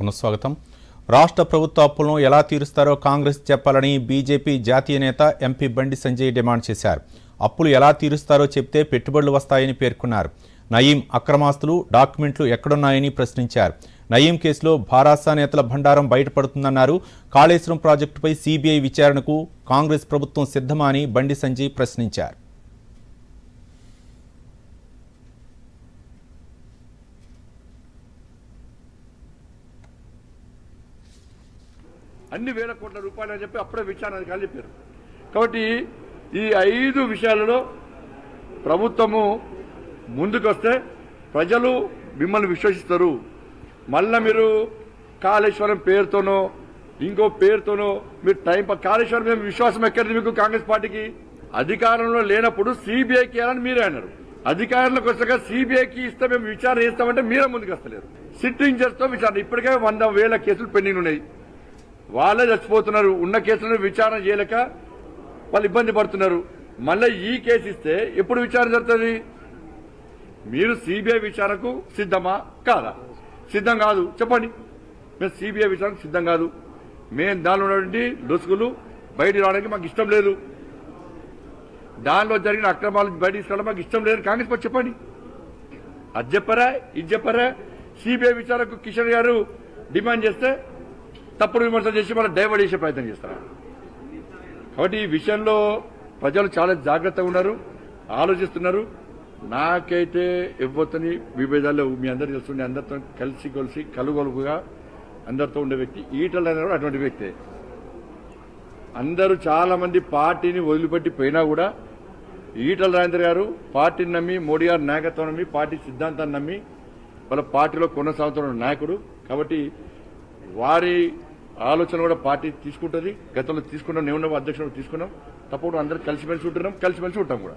పునఃస్వాగతం. రాష్ట్ర ప్రభుత్వ అప్పులను ఎలా తీరుస్తారో కాంగ్రెస్ చెప్పాలని బీజేపీ జాతీయ నేత ఎంపీ బండి సంజయ్ డిమాండ్ చేశారు. అప్పులు ఎలా తీరుస్తారో చెప్తే పెట్టుబడులు వస్తాయని పేర్కొన్నారు. నయీం అక్రమాస్తులు డాక్యుమెంట్లు ఎక్కడున్నాయని ప్రశ్నించారు. నయీం కేసులో భారాసా నేతల భండారం బయటపడుతుందన్నారు. కాళేశ్వరం ప్రాజెక్టుపై సీబీఐ విచారణకు కాంగ్రెస్ ప్రభుత్వం సిద్ధమా అని బండి సంజయ్ ప్రశ్నించారు. అన్ని వేల కోట్ల రూపాయలు అని చెప్పి అప్పుడే విచారణ అధికారులు చెప్పారు. కాబట్టి ఈ ఐదు విషయాలలో ప్రభుత్వము ముందుకొస్తే ప్రజలు మిమ్మల్ని విశ్వసిస్తారు. మళ్ళా మీరు కాళేశ్వరం పేరుతోనో ఇంకో పేరుతోనో మీరు టైం కాళేశ్వరం మేము విశ్వాసం ఎక్కడిది మీకు కాంగ్రెస్ పార్టీకి? అధికారంలో లేనప్పుడు సిబిఐకి ఇవ్వాలని మీరే అన్నారు. అధికారంలోకి వచ్చాక సిబిఐకి ఇస్తే మేము విచారణ చేస్తామంటే మీరే ముందుకు వస్తలేరు. సిట్టింగ్ చేస్తాం విచారణ. ఇప్పటికే వంద వేల కేసులు పెండింగ్ ఉన్నాయి. వాళ్ళే చచ్చిపోతున్నారు. ఉన్న కేసులను విచారణ చేయలేక వాళ్ళు ఇబ్బంది పడుతున్నారు. మళ్ళీ ఈ కేసు ఇస్తే ఎప్పుడు విచారణ జరుగుతుంది? మీరు సిబిఐ విచారణకు సిద్ధమా? కాదా? సిద్ధం కాదు. చెప్పండి. మేము సిబిఐ విచారణకు సిద్ధం కాదు. మేము దానిలో ఉన్నటువంటి లొసుగులు బయటికి రావడానికి మాకు ఇష్టం లేదు. దానిలో జరిగిన అక్రమాలు బయట తీసుకురావడం మాకు ఇష్టం లేదు. కాంగ్రెస్ పార్టీ చెప్పండి. అది చెప్పరా? ఇది చెప్పరా? సిబిఐ విచారణకు కిషన్ గారు డిమాండ్ చేస్తే తప్పుడు విమర్శ చేసి మనం డైవర్ట్ చేసే ప్రయత్నం చేస్తారు? కాబట్టి ఈ విషయంలో ప్రజలు చాలా జాగ్రత్తగా ఉన్నారు ఆలోచిస్తున్నారు. నాకైతే ఇవ్వతని విభేదాలు మీ అందరు తెలుస్తుండే అందరితో కలిసి కొలిసి కలుగొలుగుగా అందరితో ఉండే వ్యక్తి ఈటల అనేవాడు అటువంటి వ్యక్తే. అందరూ చాలామంది పార్టీని వదిలిపెట్టి పోయినా కూడా ఈటల రాజేంద్ర గారు పార్టీని నమ్మి మోడీ గారు నాయకత్వం నమ్మి పార్టీ సిద్ధాంతాన్ని నమ్మి వాళ్ళ పార్టీలో కొనసాగుతున్న నాయకుడు. కాబట్టి వారి ఆలోచన కూడా పార్టీ తీసుకుంటుంది. గతంలో తీసుకున్నాం నేను అధ్యక్షుడు తీసుకున్నాం. తప్పకుండా అందరూ కలిసిమెలిసి ఉంటున్నాం కలిసిమెలిసి ఉంటాం కూడా.